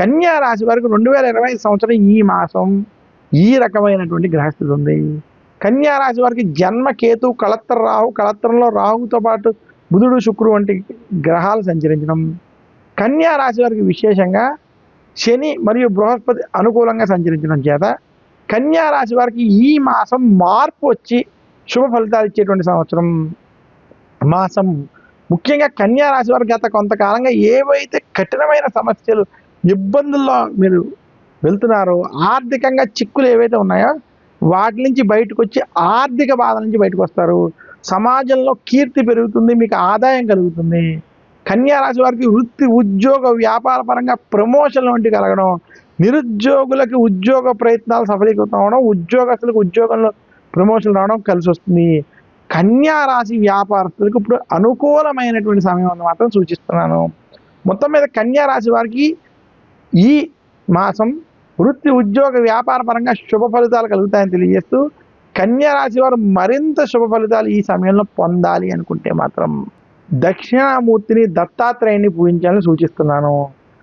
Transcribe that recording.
కన్యా రాశి వారికి రెండు వేల ఇరవై సంవత్సరం ఈ మాసం ఈ రకమైనటువంటి గ్రహస్థితి ఉంది. కన్యా రాశి వారికి జన్మ కేతు కళత్ర రాహు కళత్రంలో రాహుతో పాటు బుధుడు శుక్రుడు వంటి గ్రహాలు సంచరించడం. కన్యా రాశి వారికి విశేషంగా శని మరియు బృహస్పతి అనుకూలంగా సంచరించడం చేత కన్యా రాశి వారికి ఈ మాసం మార్పు వచ్చి శుభ ఫలితాలు ఇచ్చేటువంటి సంవత్సరం. మాసం ముఖ్యంగా కన్యా రాశి వారికి గత కొంతకాలంగా ఏవైతే కఠినమైన సమస్యలు ఇబ్బందుల్లో మీరు వెళ్తున్నారో ఆర్థికంగా చిక్కులు ఏవైతే ఉన్నాయో వాటి నుంచి బయటకు వచ్చి ఆర్థిక బాధ నుంచి బయటకు వస్తారు సమాజంలో కీర్తి పెరుగుతుంది మీకు ఆదాయం కలుగుతుంది. కన్యా రాశి వారికి వృత్తి ఉద్యోగ వ్యాపార పరంగా ప్రమోషన్లు వంటి కలగడం నిరుద్యోగులకి ఉద్యోగ ప్రయత్నాలు సఫలీకృతం అవడం ఉద్యోగస్తులకు ఉద్యోగంలో ప్రమోషన్ రావడం కలిసి వస్తుంది. కన్యా రాశి వ్యాపారస్తులకు ఇప్పుడు అనుకూలమైనటువంటి సమయం అని మాత్రం సూచిస్తున్నాను. మొత్తం మీద కన్యా రాశి వారికి ఈ మాసం వృత్తి ఉద్యోగ వ్యాపార పరంగా శుభ ఫలితాలు కలుగుతాయని తెలియజేస్తూ కన్యారాశి వారు మరింత శుభ ఫలితాలు ఈ సమయంలో పొందాలి అనుకుంటే మాత్రం దక్షిణామూర్తిని దత్తాత్రేయుని పూజించాలని సూచిస్తున్నాను.